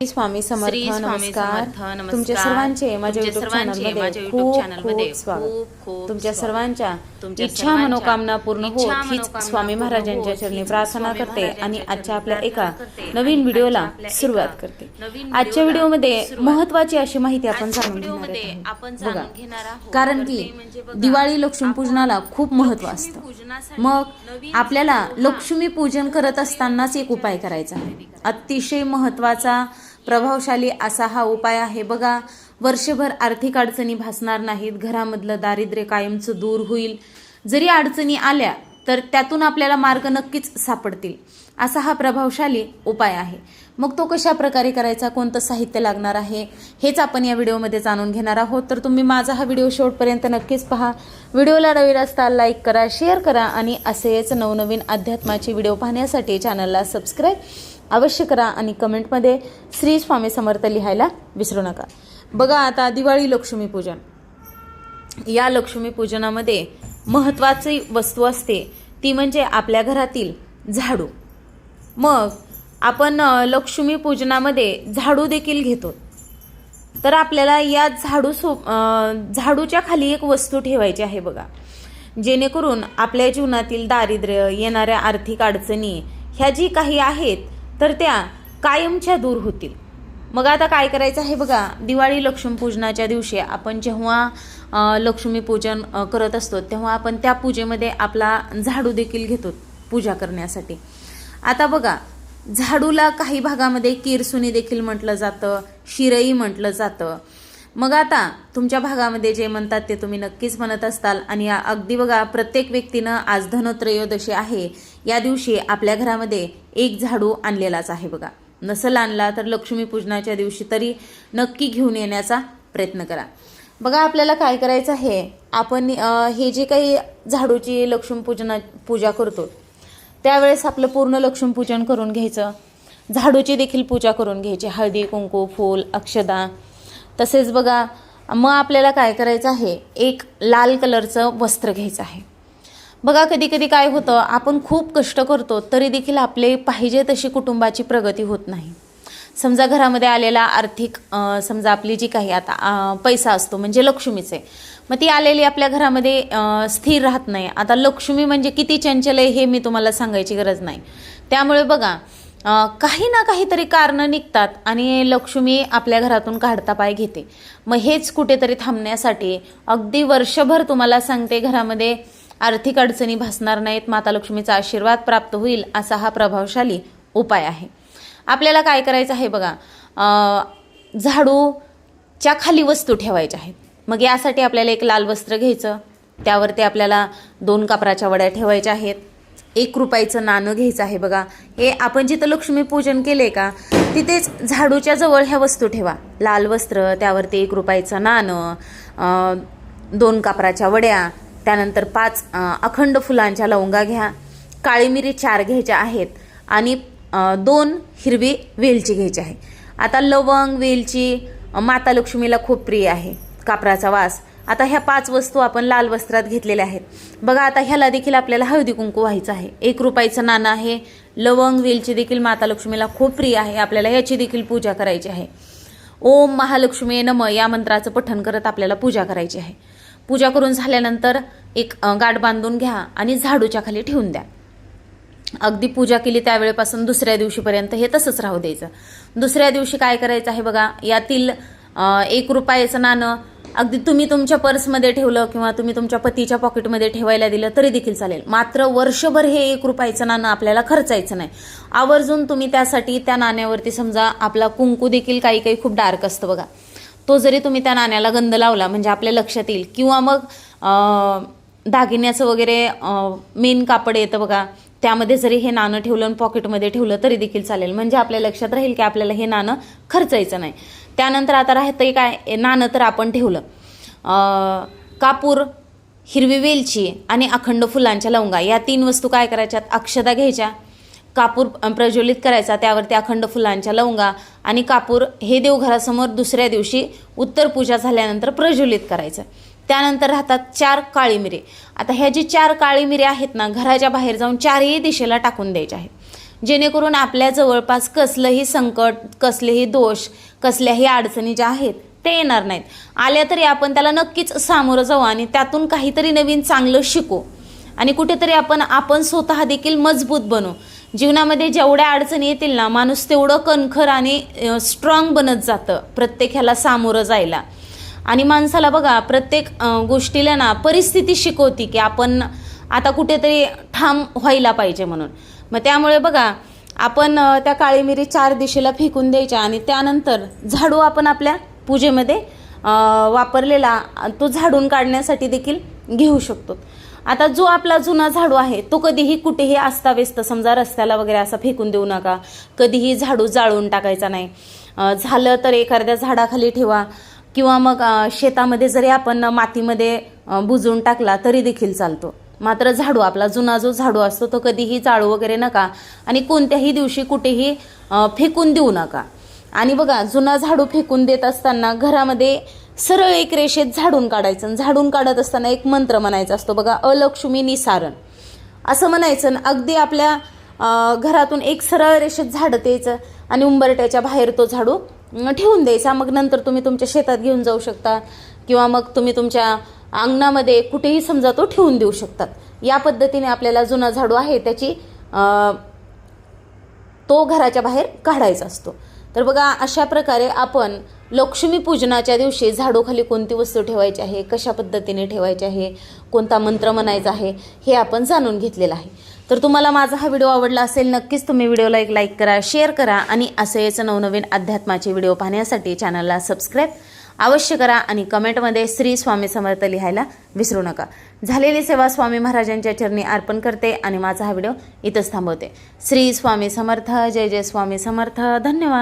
श्री स्वामी समर्थ नमस्कार. तुमच्या सर्वांचे माझ्या युट्यूब चॅनलमध्ये खूप खूप स्वागत तुमच्या. सर्वांच्या इच्छा मनोकामना पूर्ण होत हीच स्वामी महाराजांच्या चरणी प्रार्थना करते आणि आजच्या आपल्या एका. नवीन व्हिडिओला सुरुवात करते आजच्या व्हिडिओमध्ये. महत्वाची अशी माहिती आपण जाणून घेणार आहोत कारण की म्हणजे दिवाळी लक्ष्मीपूजनाला खूप महत्त्व असतं मग आपल्याला. लक्ष्मी पूजन करत असतानाच एक उपाय करायचा आहे अतिशय महत्त्वाचा प्रभावशाली असा हा उपाय आहे. बघा वर्षभर आर्थिक अडचणी भासणार नाहीत. घरामधलं दारिद्र्य कायमचं दूर होईल. जरी अडचणी आल्या तर त्यातून आपल्याला मार्ग नक्कीच सापडतील. असा हा प्रभावशाली उपाय आहे. मग तो कशा प्रकारे करायचा? कोणतं साहित्य लागणार आहे? हेच आपण या व्हिडिओमध्ये जाणून घेणार आहोत. तर तुम्ही माझा हा व्हिडिओ शेवटपर्यंत नक्कीच पहा. व्हिडिओला नवीन असता लाईक करा शेअर करा आणि असेच नवनवीन अध्यात्माचे व्हिडिओ पाहण्यासाठी चॅनलला सबस्क्राईब अवश्य करा आणि कमेंटमध्ये श्री स्वामी समर्थ लिहायला विसरू नका. बघा आता दिवाळी लक्ष्मीपूजन या लक्ष्मीपूजनामध्ये महत्त्वाची वस्तू असते ती म्हणजे आपल्या घरातील झाडू. मग आपण लक्ष्मीपूजनामध्ये झाडू देखील घेतो. तर आपल्याला या झाडू सो झाडूच्या खाली एक वस्तू ठेवायची आहे बघा. जेणेकरून आपल्या जीवनातील दारिद्र्य येणाऱ्या आर्थिक अडचणी ह्या जी काही आहेत तर त्या कायमच्या दूर होतील. मग आता काय करायचं आहे बघा दिवाळी लक्ष्मीपूजनाच्या दिवशी आपण जेव्हा लक्ष्मीपूजन करत असतो तेव्हा आपण त्या पूजेमध्ये आपला झाडू देखील घेतो पूजा करण्यासाठी. आता बघा झाडूला काही भागामध्ये किरसुनी देखील म्हटलं जातं शिरई म्हटलं जातं मग आता तुमच्या भागामध्ये जे म्हणतात ते तुम्ही नक्कीच म्हणत असताल. आणि या- अगदी बघा प्रत्येक व्यक्तीनं आज धनत्रयोदशी आहे. या दिवशी आपल्या घरामध्ये एक झाडू आणलेलाच आहे बघा. नसल आणला तर लक्ष्मीपूजनाच्या दिवशी तरी नक्की घेऊन येण्याचा प्रयत्न करा. बघा आपल्याला काय करायचं आहे? आपण हे जे काही झाडूची लक्ष्मीपूजना पूजा करतो त्यावेळेस आपलं पूर्ण लक्ष्मीपूजन करून घ्यायचं. झाडूची देखील पूजा करून घ्यायची. हळदी कुंकू फूल अक्षदा तसेच बघा मग आपल्याला काय करायचं आहे? एक लाल कलरचं वस्त्र घ्यायचं आहे. बघा कधी कधी काय होतं आपण खूप कष्ट करतो तरी देखील आपले पाहिजे तशी कुटुंबाची प्रगती होत नाही. समजा घरामध्ये आलेला आर्थिक समजा आपली जी काही आता पैसा असतो म्हणजे लक्ष्मीचे मग ती आलेली आपल्या घरामध्ये स्थिर राहत नाही. आता लक्ष्मी म्हणजे किती चंचल आहे हे मी तुम्हाला सांगायची गरज नाही. त्यामुळे बघा काही ना काहीतरी कारणं निघतात आणि लक्ष्मी आपल्या घरातून काढता पाय घेते. मग हेच कुठेतरी थांबण्यासाठी अगदी वर्षभर तुम्हाला सांगते घरामध्ये आर्थिक अडचणी भासणार नाहीत माता लक्ष्मीचा आशीर्वाद प्राप्त होईल असा हा प्रभावशाली उपाय आहे. आपल्याला काय करायचं आहे बघा झाडूच्या खाली वस्तू ठेवायच्या आहेत. मग यासाठी आपल्याला एक लाल वस्त्र घ्यायचं त्यावरती आपल्याला दोन कापराच्या वड्या ठेवायच्या आहेत एक रुपयाचं नाणं घ्यायचं आहे बघा. हे आपण जिथं लक्ष्मीपूजन केले का तिथेच झाडूच्या जवळ ह्या वस्तू ठेवा. लाल वस्त्र त्यावरती एक रुपयाचं नाणं दोन कापराच्या वड्या त्यानंतर पाच अखंड फुलांच्या लवंगा घ्या. काळी मिरी चार घ्यायच्या आहेत आणि दोन हिरवी वेलची घ्यायची आहे. आता लवंग वेलची माता लक्ष्मीला खूप प्रिय आहे. कापराचा वास. आता ह्या पाच वस्तू आपण लाल वस्त्रात घेतलेल्या आहेत. बघा आता ह्याला देखील आपल्याला हळदी कुंकू व्हायचं आहे. एक रुपयाचं नाणं आहे. लवंग वेलची देखील माता लक्ष्मीला खूप प्रिय आहे. आपल्याला ह्याची देखील पूजा करायची आहे. ओम महालक्ष्मी नम या मंत्राचं पठण करत आपल्याला पूजा करायची आहे. पूजा करून झाल्यानंतर एक गाठ बांधून घ्या आणि झाडूच्या खाली ठेवून द्या. अगदी पूजा केली त्यावेळेपासून दुसऱ्या दिवशीपर्यंत हे तसंच राहू द्यायचं. दुसऱ्या दिवशी काय करायचं आहे बघा यातील एक रुपयाचं नाणं अगदी तुम्ही तुमच्या पर्समध्ये ठेवलं किंवा तुम्ही तुमच्या पतीच्या पॉकेटमध्ये ठेवायला दिलं तरी देखील चालेल. मात्र वर्षभर हे एक रुपयाचं नाणं आपल्याला खर्चायचं नाही. आवर्जून तुम्ही त्यासाठी त्या नाण्यावरती समजा आपला कुंकू देखील काही काही खूप डार्क असतं बघा. तो जरी तुम्ही त्या नाण्याला गंध लावला म्हणजे आपल्या लक्षात येईल. किंवा मग दागिन्याचं वगैरे मेन कापड येतं बघा. त्यामध्ये जरी हे नाणं ठेवलं आणि पॉकेटमध्ये ठेवलं तरी देखील चालेल. म्हणजे आपल्या लक्षात राहील की आपल्याला हे नाणं खर्चायचं नाही. त्यानंतर आता राहतंय काय नाणं तर आपण ठेवलं. कापूर हिरवी वेलची आणि अखंड फुलांच्या लवंगा या तीन वस्तू काय करायच्यात? अक्षदा घ्यायच्या. कापूर प्रज्वलित करायचा त्यावरती अखंड फुलांच्या लवंगा आणि कापूर हे देवघरासमोर दुसऱ्या दिवशी उत्तर पूजा झाल्यानंतर प्रज्वलित करायचं. त्यानंतर राहतात चार काळी मिरे. आता ह्या जी चार काळी मिरे आहेत ना घराच्या बाहेर जाऊन चारही दिशेला टाकून द्यायच्या आहेत. जेणेकरून आपल्या जवळपास कसलंही संकट कसलेही दोष कसल्याही अडचणी ज्या आहेत ते येणार नाहीत. आल्या तरी आपण त्याला नक्कीच सामोरं जाऊ आणि त्यातून काहीतरी नवीन चांगलं शिकू. आणि कुठेतरी आपण आपण स्वतः देखील मजबूत बनू. जीवनामध्ये जेवढ्या अडचणी येतील ना माणूस तेवढं कणखर आणि स्ट्रॉंग बनत जातं प्रत्येक ह्याला सामोरं जायला. आणि माणसाला बघा प्रत्येक गोष्टीला ना परिस्थिती शिकवती की आपण आता कुठेतरी ठाम व्हायला पाहिजे म्हणून. मग त्यामुळे बघा आपण त्या काळी मिरी चार दिशेला फेकून द्यायच्या आणि त्यानंतर झाडू आपण आपल्या पूजेमध्ये वापरलेला तो झाडून काढण्यासाठी देखील घेऊ शकतो. आता जो आपला जुना झाडू आहे तो कधीही कुठेही अस्ताव्यस्त समजा रस्त्याला वगैरे असा फेकून देऊ नका. कधीही झाडू जाळून टाकायचा नाही. झालं तर एखाद्या झाडाखाली ठेवा. किंवा मग शेतामध्ये जरी आपण मातीमध्ये बुजवून टाकला तरी देखील चालतो. मात्र झाडू आपला जुना जो झाडू असतो तो कधीही जाळू वगैरे नका आणि कोणत्याही दिवशी कुठेही फेकून देऊ नका. आणि बघा जुना झाडू फेकून देत असताना घरामध्ये सरळ एक रेषेत झाडून काढायचं झाडून काढत असताना एक मंत्र म्हणायचा असतो बघा अलक्ष्मी निसारण. असं म्हणायचं अगदी आपल्या घरातून एक सरळ रेषेत झाडं द्यायचं आणि उंबरट्याच्या बाहेर तो झाडू ठेवून द्यायचा. मग नंतर तुम्ही तुमच्या शेतात घेऊन जाऊ शकता किंवा मग तुम्ही तुमच्या अंगणामध्ये कुठेही समजा तो ठेवून देऊ शकतात. या पद्धतीने आपल्याला जुना झाडू आहे त्याची तो घराच्या बाहेर काढायचा असतो. तर बघा अशा प्रकारे आपण लक्ष्मीपूजनाच्या दिवशी झाडूखाली कोणती वस्तू ठेवायची आहे कशा पद्धतीने ठेवायची आहे कोणता मंत्र म्हणायचा आहे हे आपण जाणून घेतलेलं आहे. तर तुम्हाला माझा हा व्हिडिओ आवडला असेल नक्कीच तुम्ही व्हिडिओला एक लाईक करा शेअर करा आणि असं याचं नवनवीन अध्यात्माचे व्हिडिओ पाहण्यासाठी चॅनलला सबस्क्राईब अवश्य करा आणि कमेंटमध्ये श्री स्वामी समर्थ लिहायला विसरू नका. झालेली सेवा स्वामी महाराजांच्या चरणी अर्पण करते आणि माझा हा व्हिडिओ इथंच थांबवते. श्री स्वामी समर्थ जय जय स्वामी समर्थ धन्यवाद.